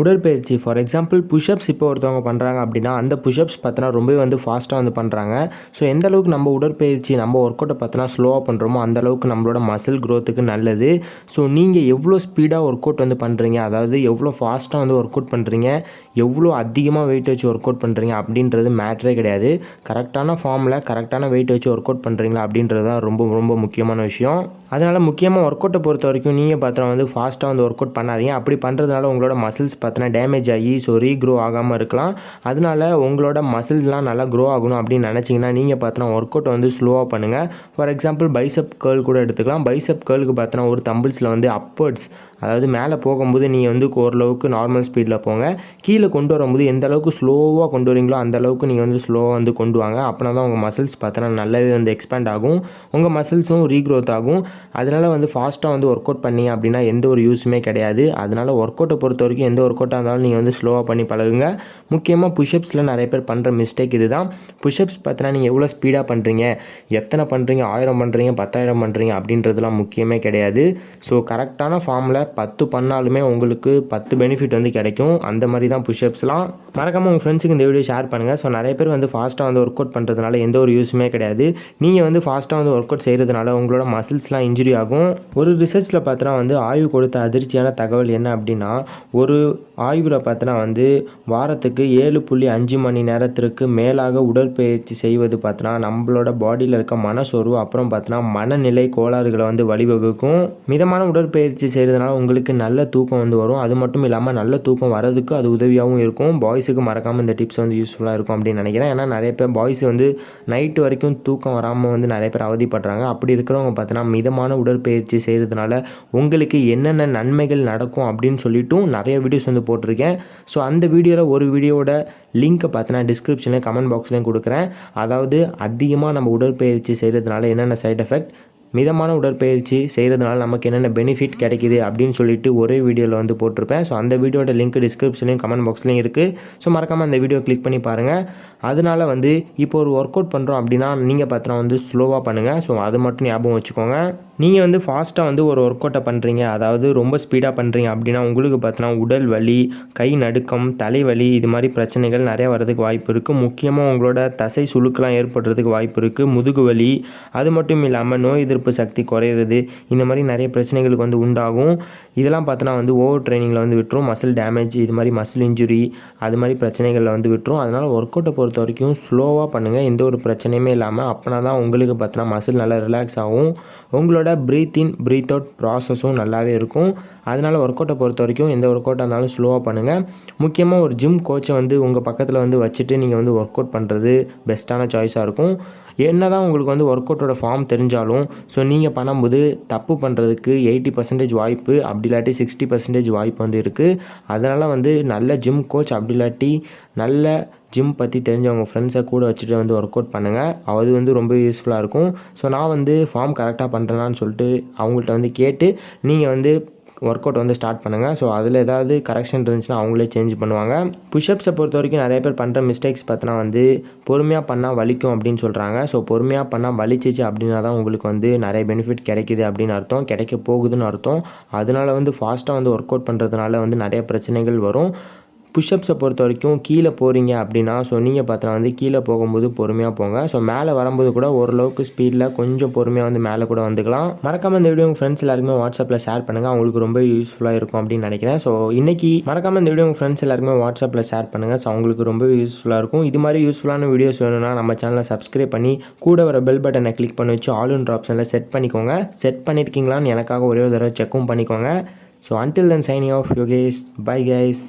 உடற்பயிற்சி. For example push-ups இப்போ ஒருத்தவங்க பண்ணுறாங்க அப்படின்னா அந்த புஷ்அப்ஸ் பார்த்தோன்னா ரொம்பவே வந்து ஃபாஸ்ட்டாக வந்து பண்ணுறாங்க ஸோ எந்த அளவுக்கு நம்ம உடற்பயிற்சி நம்ம ஒர்க் அவுட்டை பார்த்தோன்னா ஸ்லோவாக பண்ணுறோமோ அந்த அளவுக்கு நம்மளோட மசில் க்ரோத்துக்கு நல்லது. ஸோ நீங்கள் எவ்வளோ ஸ்பீடாக ஒர்க் அவுட் வந்து பண்ணுறீங்க அதாவது எவ்வளோ ஃபாஸ்ட்டாக வந்து ஒர்க் அவுட் பண்ணுறீங்க எவ்வளோ அதிகமாக வெயிட் வச்சு ஒர்க் அவுட் பண்ணுறீங்க அப்படின்றது மேட்ரே கிடையாது. கரெக்டான ஃபார்மில் கரெக்டான வெயிட் வச்சு ஒர்க் அவுட் பண்ணுறீங்களா அப்படின்றது தான் ரொம்ப ரொம்ப முக்கியமான விஷயம். அதனால் முக்கியமாக ஒர்க் அவுட்டை பொறுத்த வரைக்கும் நீங்கள் பார்த்தோன்னா வந்து ஃபாஸ்ட்டாக வந்து ஒர்க் அவுட் பண்ணாதீங்க. அப்படி பண்ணுறதுனால உங்களோட மசில்ஸ் பார்த்தோன்னா டேமேஜ் ஆகி ஸோ ரீக்ரோ ஆகாமல் இருக்கலாம். அதனால உங்களோட மசில்ஸ்லாம் நல்லா க்ரோ ஆகணும் அப்படின்னு நினச்சிங்கன்னா நீங்கள் பார்த்தோன்னா ஒர்க் அவுட்டை வந்து ஸ்லோவாக பண்ணுங்கள் ஃபார் எக்ஸாம்பிள் பைசப் கேர்ள் கூட எடுத்துக்கலாம். பைசப் கேர்ளுக்கு பார்த்தோன்னா ஒரு தம்பிள்ஸில் வந்து அப்வர்ட்ஸ் அதாவது மேலே போகும்போது நீங்கள் வந்து ஓரளவுக்கு நார்மல் ஸ்பீடில் போங்க. கீழே கொண்டு வரும்போது எந்த அளவுக்கு ஸ்லோவாக கொண்டு வரீங்களோ அந்த அளவுக்கு நீங்கள் வந்து ஸ்லோவாக வந்து கொண்டு வாங்க. அப்படின்னா தான் உங்கள் மசில்ஸ் பார்த்தோன்னா நல்லாவே வந்து எக்ஸ்பேண்ட் ஆகும். உங்கள் மசில்ஸும் ரீக்ரோத் ஆகும். அதனால் வந்து ஃபாஸ்ட்டாக வந்து ஒர்க் அவுட் பண்ணீங்க அப்படின்னா எந்த ஒரு யூஸுமே கிடையாது. அதனால் ஒர்க் அவுட்டை பொறுத்த வரைக்கும் எந்த ஒர்க் அவுட்டாக இருந்தாலும் நீங்கள் வந்து ஸ்லோவாக பண்ணி பழகுங்க. முக்கியமாக புஷ்அப்ஸில் நிறைய பேர் பண்ணுற மிஸ்டேக் இது தான் புஷ்அப்ஸ் பார்த்தீங்கன்னா நீங்கள் எவ்வளோ ஸ்பீடாக பண்ணுறீங்க எத்தனை பண்ணுறீங்க ஆயிரம் பண்ணுறீங்க பத்தாயிரம் பண்ணுறீங்க அப்படின்றதுலாம் முக்கியமே கிடையாது. ஸோ கரெக்டான ஃபார்மில் பத்து பண்ணாலுமே உங்களுக்கு பத்து பெனிஃபிட் வந்து கிடைக்கும். அந்த மாதிரி தான் புஷ்அப்ஸ்லாம் மறக்காமல் உங்கள் ஃப்ரெண்ட்ஸுக்கு இந்த வீடியோ ஷேர் பண்ணுங்கள் ஸோ நிறைய பேர் வந்து ஃபாஸ்ட்டாக வந்து ஒர்க் அவுட் பண்ணுறதுனால எந்த ஒரு யூஸுமே கிடையாது. நீங்கள் வந்து ஃபாஸ்ட்டாக வந்து ஒர்க் அவுட் செய்கிறதுனால உங்களோட மசில்ஸ்லாம் இன்ஜுரி ஆகும். ஒரு ரிசர்ச்சில் பார்த்தோன்னா வந்து ஆய்வு கொடுத்த அதிர்ச்சியான தகவல் என்ன அப்படின்னா ஒரு ஆய்வில் பார்த்தோன்னா வந்து வாரத்துக்கு ஏழு புள்ளி அஞ்சு மணி நேரத்திற்கு மேலாக உடற்பயிற்சி செய்வது பார்த்தோன்னா நம்மளோட பாடியில் இருக்க மனசோர்வு அப்புறம் பார்த்தோன்னா மனநிலை கோளாறுகளை வந்து வழிவகுக்கும். மிதமான உடற்பயிற்சி செய்கிறதுனால உங்களுக்கு நல்ல தூக்கம் வந்து வரும். அது மட்டும் இல்லாமல் நல்ல தூக்கம் வரதுக்கு அது உதவியாகவும் இருக்கும். பாய்ஸுக்கு மறக்காமல் இந்த டிப்ஸ் வந்து யூஸ்ஃபுல்லாக இருக்கும் அப்படின்னு நினைக்கிறேன். ஏன்னா நிறைய பேர் பாய்ஸ் வந்து நைட்டு வரைக்கும் தூக்கம் வராமல் வந்து நிறைய பேர் அவதிப்படுறாங்க. அப்படி இருக்கிறவங்க பார்த்தோன்னா மிதமான உடற்பயிற்சி செய்கிறதுனால உங்களுக்கு என்னென்ன நன்மைகள் நடக்கும் அப்படின்னு சொல்லிட்டும் நிறைய வீடியோஸ் வந்து போட்டிருக்கேன். ஸோ அந்த வீடியோவில் ஒரு வீடியோட லிங்க்கை பார்த்தீங்கன்னா டிஸ்கிரிப்ஷனில் கமெண்ட் பாக்ஸ்லேயும் கொடுக்குறேன். அதாவது அதிகமாக நம்ம உடற்பயிற்சி செய்கிறதுனால என்னென்ன சைட் எஃபெக்ட் மிதமான உடற்பயிற்சி செய்கிறதுனால நமக்கு என்னென்ன பெனிஃபிட் கிடைக்குது அப்படின்னு சொல்லிட்டு ஒரே வீடியோவில் வந்து போட்டிருப்பேன். ஸோ அந்த வீடியோட லிங்க் டிஸ்கிரிப்ஷன்லையும் கமெண்ட் பாக்ஸ்லையும் இருக்குது ஸோ மறக்காமல் அந்த வீடியோ கிளிக் பண்ணி பாருங்கள் அதனால் வந்து இப்போ ஒரு ஒர்க் அவுட் பண்ணுறோம் அப்படின்னா நீங்கள் பார்த்தோன்னா வந்து ஸ்லோவாக பண்ணுங்கள் ஸோ அது மட்டும் ஞாபகம் வச்சுக்கோங்க. நீங்கள் வந்து ஃபாஸ்ட்டாக வந்து ஒரு ஒர்க் அவுட்டை பண்ணுறீங்க அதாவது ரொம்ப ஸ்பீடாக பண்ணுறீங்க அப்படின்னா உங்களுக்கு பார்த்தோன்னா உடல் வலி கை நடுக்கம் தலைவலி இது மாதிரி பிரச்சனைகள் நிறையா வரதுக்கு வாய்ப்பு இருக்குது முக்கியமாக உங்களோட தசை சுழுக்கெலாம் ஏற்படுறதுக்கு வாய்ப்பு இருக்குது முதுகு வலி அது மட்டும் இல்லாமல் நோய் எதிர்ப்பு சக்தி குறையிறது இந்த மாதிரி நிறைய பிரச்சனைகளுக்கு வந்து உண்டாகும். இதெல்லாம் பார்த்தோன்னா வந்து ஓவர் ட்ரைனிங்கில் வந்து விட்டுரும். மசில் டேமேஜ் இது மாதிரி மசில் இன்ஜுரி அது மாதிரி பிரச்சனைகளில் வந்து விட்டுரும். அதனால் ஒர்க் அவுட்டை பொறுத்த வரைக்கும் ஸ்லோவாக பண்ணுங்கள் எந்த ஒரு பிரச்சனையுமே இல்லாமல் அப்போனா தான் உங்களுக்கு பார்த்தோன்னா மசில் நல்லா ரிலாக்ஸ் ஆகும். உங்களோட ப்ரீத் இன் ப்ரீத் அவுட் ப்ராசஸும் நல்லாவே இருக்கும். அதனால் ஒர்க் அவுட்டை பொறுத்த வரைக்கும் எந்த ஒர்க் அவுட்டாக இருந்தாலும் ஸ்லோவாக பண்ணுங்கள் முக்கியமாக ஒரு ஜிம் கோச்சை வந்து உங்கள் பக்கத்தில் வந்து வச்சுட்டு நீங்கள் வந்து ஒர்க் அவுட் பண்ணுறது பெஸ்ட்டான சாய்ஸாக இருக்கும். என்ன தான் உங்களுக்கு வந்து ஒர்க் அவுட்டோட ஃபார்ம் தெரிஞ்சாலும் ஸோ நீங்கள் பண்ணும்போது தப்பு பண்ணுறதுக்கு எயிட்டி பர்சன்டேஜ் வாய்ப்பு அப்படி இல்லாட்டி சிக்ஸ்டி பர்சன்டேஜ் வாய்ப்பு வந்து இருக்குது அதனால் வந்து நல்ல ஜிம் கோச் அப்படி இல்லாட்டி நல்ல ஜிம் பற்றி தெரிஞ்சவங்க ஃப்ரெண்ட்ஸை கூட வச்சுட்டு வந்து ஒர்க் அவுட் பண்ணுங்கள் அது வந்து ரொம்ப யூஸ்ஃபுல்லாக இருக்கும். ஸோ நான் வந்து ஃபார்ம் கரெக்டாக பண்ணுறேனான்னு சொல்லிட்டு அவங்கள்ட்ட வந்து கேட்டு நீங்கள் வந்து ஒர்க் அவுட் வந்து ஸ்டார்ட் பண்ணுங்கள் ஸோ அதில் ஏதாவது கரெக்ஷன் இருந்துச்சுன்னா அவங்களே சேஞ்ச் பண்ணுவாங்க. புஷ்அப்ஸை பொறுத்த வரைக்கும் நிறைய பேர் பண்ணுற மிஸ்டேக்ஸ் பார்த்தினா வந்து பொறுமையாக பண்ணால் வலிக்கும் அப்படின்னு சொல்கிறாங்க ஸோ பொறுமையாக பண்ணால் வலிச்சிச்சு அப்படின்னா தான் உங்களுக்கு வந்து நிறைய பெனிஃபிட் கிடைக்குது அப்படின்னு அர்த்தம். கிடைக்க போகுதுன்னு அர்த்தம். அதனால வந்து ஃபாஸ்ட்டாக வந்து ஒர்க் அவுட் பண்ணுறதுனால வந்து நிறைய பிரச்சனைகள் வரும். புஷ்அப்ஸை பொறுத்த வரைக்கும் கீழே போகிறீங்க அப்படின்னா ஸோ நீங்கள் பார்த்தா வந்து கீழே போகும்போது பொறுமையாக போங்க. ஸோ மேலே வரும்போது கூட ஓரளவுக்கு ஸ்பீடில் கொஞ்சம் பொறுமையாக வந்து மேலே கூட வந்துக்கலாம். மறக்காமல் இந்த வீடியோ உங்கள் ஃப்ரெண்ட்ஸ் எல்லாருமே வாட்ஸ்அப்பில் ஷேர் பண்ணுங்கள் அவங்களுக்கு ரொம்ப யூஸ்ஃபுல்லாக இருக்கும் அப்படின்னு நினைக்கிறேன். ஸோ இன்றைக்கி மறக்காமல் இந்த வீடியோ உங்கள் ஃப்ரெண்ட்ஸ் எல்லாருமே வாட்ஸ்அப்பில் ஷேர் பண்ணுங்கள் ஸோ அவங்களுக்கு ரொம்ப யூஸ்ஃபுல்லாக இருக்கும். இது மாதிரி யூஸ்ஃபுல்லான வீடியோஸ் வேணும்னா நம்ம சேனலை சப்ஸ்கிரைப் பண்ணி கூட வர பெல் பட்டனை கிளிக் பண்ணி வச்சு ஆல் இன் ஆப்ஷனில் செட் பண்ணிக்கோங்க. செட் பண்ணியிருக்கீங்களான்னு எனக்காக ஒரே ஒரு தடவை செக்கும் பண்ணிக்கோங்க. So until then signing off Yogesh bye guys